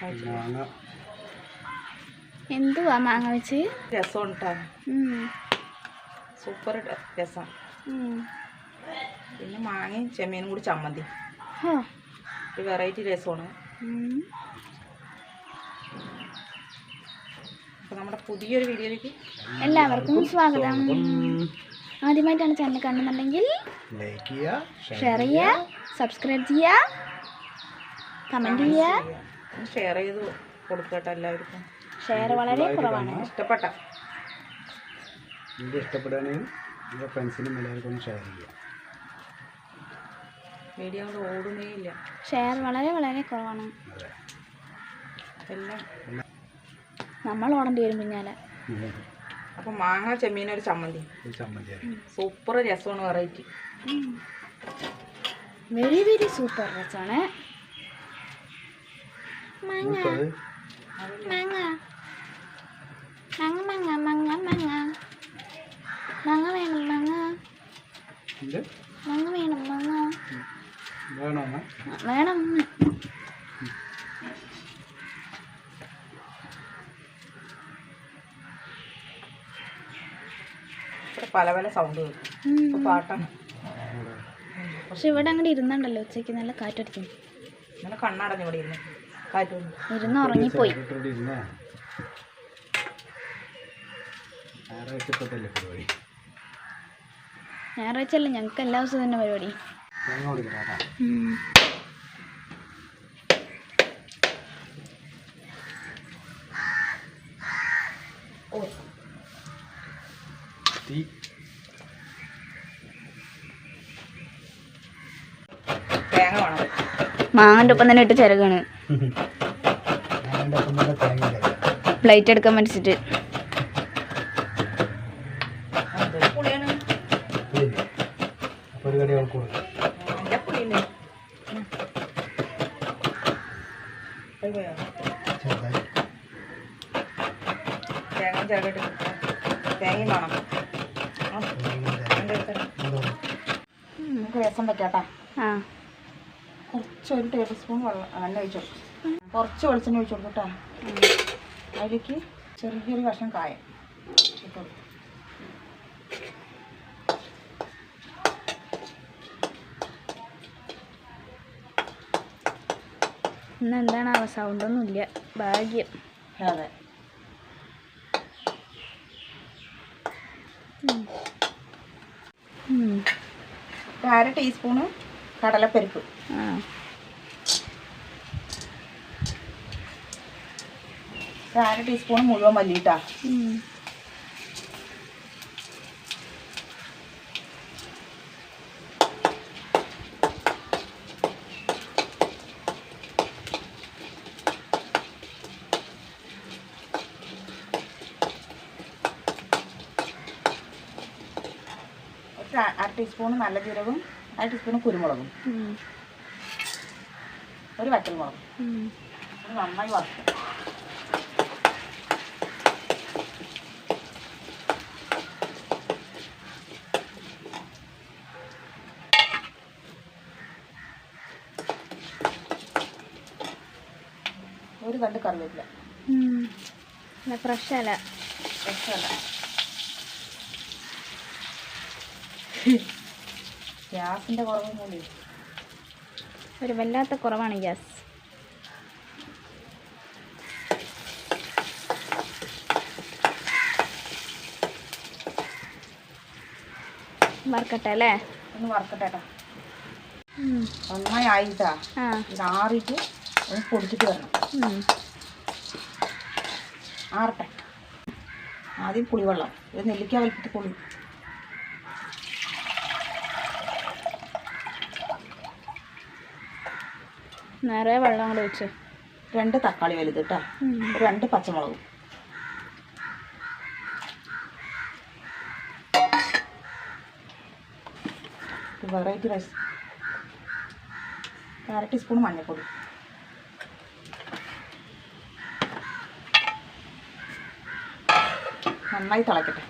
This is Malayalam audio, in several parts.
മാങ്ങ. എന്തുവാ മാങ്ങ വെച്ച്? രസം സൂപ്പർ രസം. പിന്നെ മാങ്ങയും ചെമ്മീനും കൂടി ചമ്മന്തി. ഒരു വെറൈറ്റി രസമാണ്. അപ്പോൾ നമ്മുടെ പുതിയൊരു വീഡിയോയിലേക്ക് എല്ലാവർക്കും സ്വാഗതം. ആദ്യമായിട്ടാണ് ചാനൽ കാണുന്നുണ്ടെങ്കിൽ ലൈക്ക് ചെയ്യുക ഷെയർ ചെയ്യുക സബ്സ്ക്രൈബ് ചെയ്യുക കമന്റ് ചെയ്യുക ഷെയർ ചെയ്ത് കൊടുക്കട്ടെ എല്ലാവർക്കും. ഷെയർ വളരെ കുറവാണ്. ഇഷ്ടപ്പെട്ട വീഡിയോ ഇഷ്ടപ്പെടുകയാണെങ്കിൽ നിങ്ങളുടെ ഫ്രണ്ട്സിനും എല്ലാവർക്കും ഒന്ന് ഷെയർ ചെയ്യുക. വീഡിയോ ഓടുന്നേ ഇല്ല. ഷെയർ വളരെ വളരെ കുറവാണ്. അതെ. എല്ലാം നമ്മൾ ഓടേണ്ടി വരും പിന്നാലെ. അപ്പം മാങ്ങ ചെമ്മീൻ ഒരു ചമ്മന്തി. സൂപ്പർ രസമാണ് വെറൈറ്റി. വെരി വെരി സൂപ്പർ രസമാണ്. മാങ്ങ മാങ്ങ മാങ്ങ മാങ്ങ മാങ്ങ മാങ്ങ മാങ്ങ വേണം മാങ്ങ മാങ്ങ വേണം മാങ്ങ വേണോ വേണം പല പല സൗണ്ട് പാട്ടാണ്. പക്ഷെ ഇവിടെ അങ്ങോട്ട് ഇരുന്നുണ്ടല്ലോ ഉച്ചയ്ക്ക്. നല്ല കാറ്റടിക്കും. നല്ല കണ്ണടഞ്ഞു ഇവിടെ ഇരുന്നു. ഇരുന്ന് ഉറങ്ങിപ്പോയി. ഞായറാഴ്ച അല്ല ഞങ്ങൾക്ക് എല്ലാ ദിവസവും തന്നെ പരിപാടി. തീ. തേങ്ങ വേണം. മാങ്ങന്റെ ഒപ്പം തന്നെ ഇട്ട് ചിരകാണ്. പ്ലേറ്റ് എടുക്കാൻ മനസ്സിട്ട് തേങ്ങ ചിരകിട്ട് തേങ്ങയും വേണം ആ, അതിന്റെ അടുത്ത് നമുക്ക് രസം പറ്റാട്ടാ ആ. കുറച്ച് ഒരു ടേബിൾ സ്പൂൺ വെള്ളം എണ്ണ ഒഴിച്ചു കൊടുക്കും. കുറച്ച് വെളിച്ചെണ്ണ ഒഴിച്ചു കൊടുക്കട്ടാ അതിലേക്ക് ചെറിയൊരു കഷ്ണം കായ ഇട്ട് കൊടുക്കും. ഇന്ന് എന്താണ് സൗണ്ടൊന്നും ഇല്ല. ഭാഗ്യം. അതെ. അര ടീസ്പൂണ് കടലപ്പരിപ്പ്. ആ. ഒരു അര ടീസ്പൂൺ മുഴുവൻ. ഒരു അര ടീസ്പൂൺ നല്ല ജീരകം അര ടീസ്പൂൺ കുരുമുളകും. ഒരു വറ്റൽമുളകും. നന്നായി വറുക്കും ഒരു തണ്ട് കറിവേപ്പില. ഗ്യാസിന്റെ കുറവ് ഫ്രഷ് അല്ല? ഗ്യാസിന്റെ കുറവും കൂടി ഒരു വല്ലാത്ത കുറവാണ് ഗ്യാസ്. വറക്കട്ടെ അല്ലേ? ഒന്ന് വറക്കട്ടെ. നന്നായി ആയിട്ടാ. ഇത് ആറിയിട്ട് ഒന്ന് പൊടിച്ചിട്ട് വരണം. ആറട്ടെ. ആദ്യം പുളിവെള്ളം. ഒരു നെല്ലിക്ക വലിപ്പത്തിൽ പുളി. നിറയെ വെള്ളം കൂടെ വെച്ച് രണ്ട് തക്കാളി വലുത് കേട്ടോ രണ്ട് പച്ചമുളകും. Variety rice. അര ടീസ്പൂൺ മഞ്ഞൾപ്പൊടി. നന്നായി തിളക്കട്ടെ.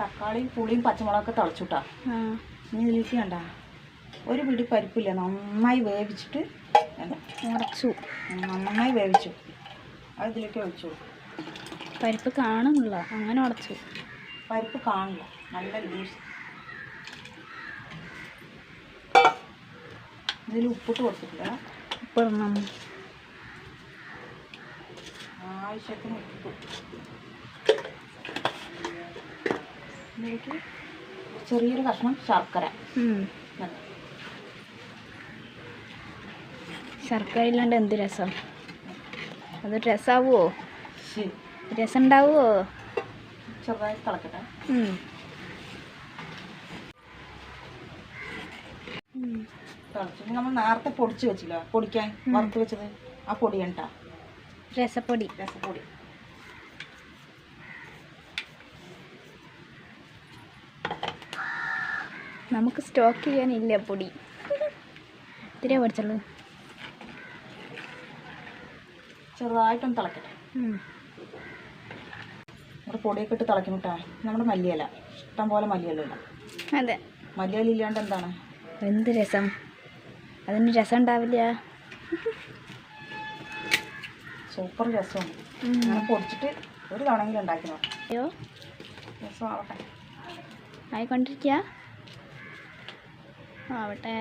തക്കാളിയും പുളിയും പച്ചമുളകൊക്കെ തിളച്ചുട്ടാ. ഇനി ഇതിലേക്ക് കണ്ട ഒരു പിടി പരിപ്പില്ല നന്നായി വേവിച്ചിട്ട് ഉടച്ചു. നന്നായി വേവിച്ചു. അത് ഇതിലേക്ക് ഒഴിച്ചു പരിപ്പ് കാണുന്നില്ല അങ്ങനെ ഉടച്ചു. പരിപ്പ് കാണില്ല നല്ല ലൂസ്. ഇതിൽ ഉപ്പിട്ട് കൊടുത്തിട്ടില്ല. ഉപ്പിടണം. ആവശ്യത്തിന് ഉപ്പ്. ഇതിലേക്ക് ചെറിയൊരു കഷ്ണം ശർക്കര. ശർക്കര ഇല്ലാണ്ട് എന്ത് രസം? അത് രസാവോ? രസം ഉണ്ടാവുമോ ചെറുതായി തിളക്കട്ടെ. നമ്മൾ നേരത്തെ പൊടിച്ച് വെച്ചില്ല? പൊടിക്കാൻ. വറുത്ത് വെച്ചത് ആ പൊടിയാണ് കേട്ടോ രസപ്പൊടി. രസപ്പൊടി. നമുക്ക് സ്റ്റോക്ക് ചെയ്യാനില്ല പൊടി. ഇത്തിരി പഠിച്ചുള്ളൂ ചെറുതായിട്ടൊന്ന് തിളക്കട്ടെ. നമ്മുടെ പൊടിയൊക്കെ ഇട്ട് തിളക്കണം കേട്ടോ നമ്മുടെ മല്ലിയല. ഇഷ്ടം പോലെ മല്ലിയല അതെ. മല്ലിയല ഇല്ലാണ്ട് എന്താണ്? എന്ത് രസം? അതിന് രസം ഉണ്ടാവില്ല. സൂപ്പർ രസമാണ്. അങ്ങനെ പൊടിച്ചിട്ട് ഒരു തവണയെങ്കിലും ഉണ്ടാക്കി നോക്കാം അയ്യോ. രസമാവട്ടെ. ആയിക്കൊണ്ടിരിക്കുക ആവട്ടെ.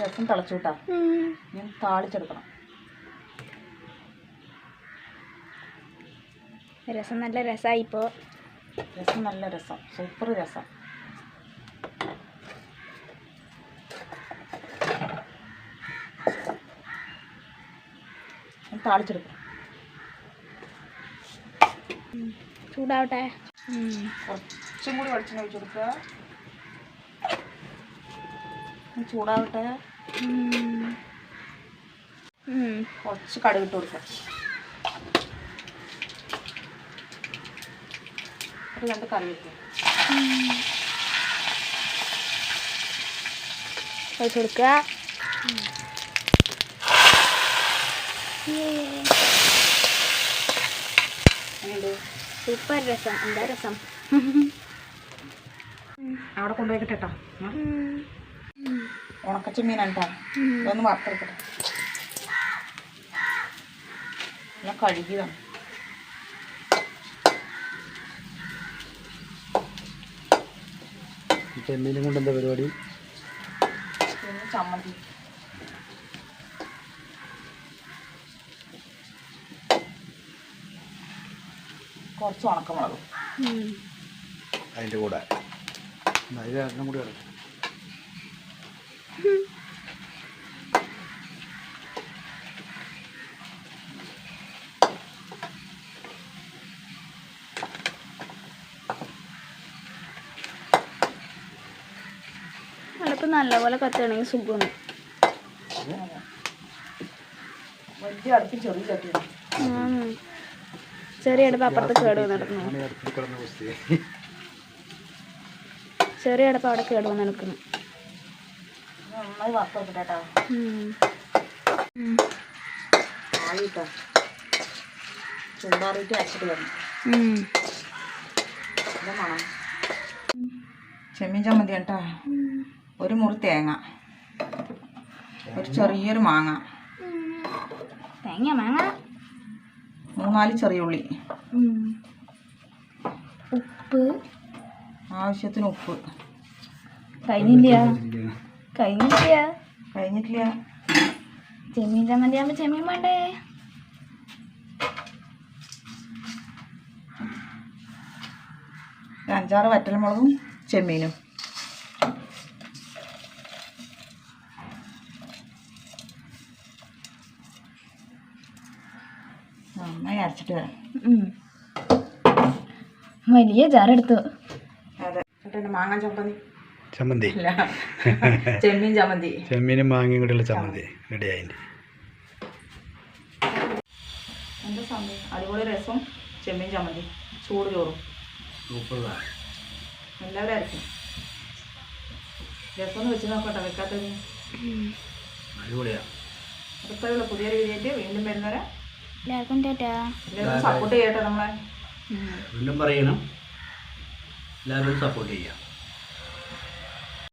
രസം തിളച്ചു കേട്ടോ. ഞാൻ താളിച്ചെടുക്കണം. രസം നല്ല രസമായി ഇപ്പോൾ രസം നല്ല രസം. സൂപ്പർ രസം. താളിച്ചെടുക്കണം. ചൂടാവട്ടെ. കുറച്ചും കൂടി വെളിച്ചെണ്ണ ഒഴിച്ചു കൊടുക്കുക. ചൂടാവട്ടെ. കുറച്ച് കടുക് ഇട്ട് കൊടുക്കുക ഒരു രണ്ട് കറി വെക്കുക ഒഴിച്ച് കൊടുക്കുക. സൂപ്പർ രസം. എന്താ രസം? അവിടെ കൊണ്ടുപോയിക്കട്ടെ കേട്ടോ ഉം. ഉണക്കച്ചെമ്മീനാണ് കേട്ടോ. ഇതൊന്ന് വറുത്തെടുക്കട്ടെ. ഞാൻ കഴുകിയതാണ്. ചെമ്മീനും കൊണ്ട് എന്താ പരിപാടി? ചമ്മന്തി. കുറച്ച് ഉണക്കമുളകും. അതിന്റെ കൂടെ കൂടി അടുപ്പ് നല്ലപോലെ കത്തുകയാണെങ്കിൽ സുഖമാണ് വലിയ അടുപ്പ് ചെറിയ ഉം. ചെറിയ അടുപ്പ് അപ്പുറത്ത് കേട് നടക്കുന്നു ചെറിയ അടുപ്പ് അവിടെ കേട് വന്ന് നടക്കുന്നു ചെമ്മീൻ ചമ്മന്തി കേട്ടോ. ഒരു മുറി തേങ്ങ. ഒരു ചെറിയൊരു മാങ്ങ. തേങ്ങ മാങ്ങ. മൂന്നാൽ ചെറിയ ഉള്ളി. ഉപ്പ്. ആവശ്യത്തിന് ഉപ്പ്. കഴിഞ്ഞില്ല കഴിഞ്ഞില്ല കഴിഞ്ഞിട്ടില്ല. ചെമ്മീൻ ചമ്മന്തി ആകുമ്പോൾ ചെമ്മീൻ വേണ്ടേ? അഞ്ചാറ് വറ്റൽമുളകും ചെമ്മീനും. നന്നായി അരച്ചിട്ട്. വരാം. വലിയ ജാറെടുത്തു. അതെ. മാങ്ങാൻ ചമ്മന്തി. ചമ്മന്തി. ഇല്ല. ചെമ്മീൻ ചമ്മന്തി. ചെമ്മീനും മാങ്ങയും കൂടിയുള്ള ചമ്മന്തി റെഡി ആയിന്റെ എന്താ സമയം? അടിപൊളി രസം. ചെമ്മീൻ ചമ്മന്തി. ചൂട് ചോറും. എല്ലാവരും അരക്കും. രസം ഒന്ന് വെച്ച് നോക്കട്ടെ വെക്കാത്തത് അടിപൊളിയാ. അടുത്തുള്ള പുതിയൊരു വീഡിയോയിട്ട് വീണ്ടും വരുന്നവരെ എല്ലാവർക്കും ടാറ്റാ. സപ്പോർട്ട് ചെയ്യട്ടെ നമ്മളെ. വീണ്ടും പറയണം. എല്ലാവരും സപ്പോർട്ട് ചെയ്യാം.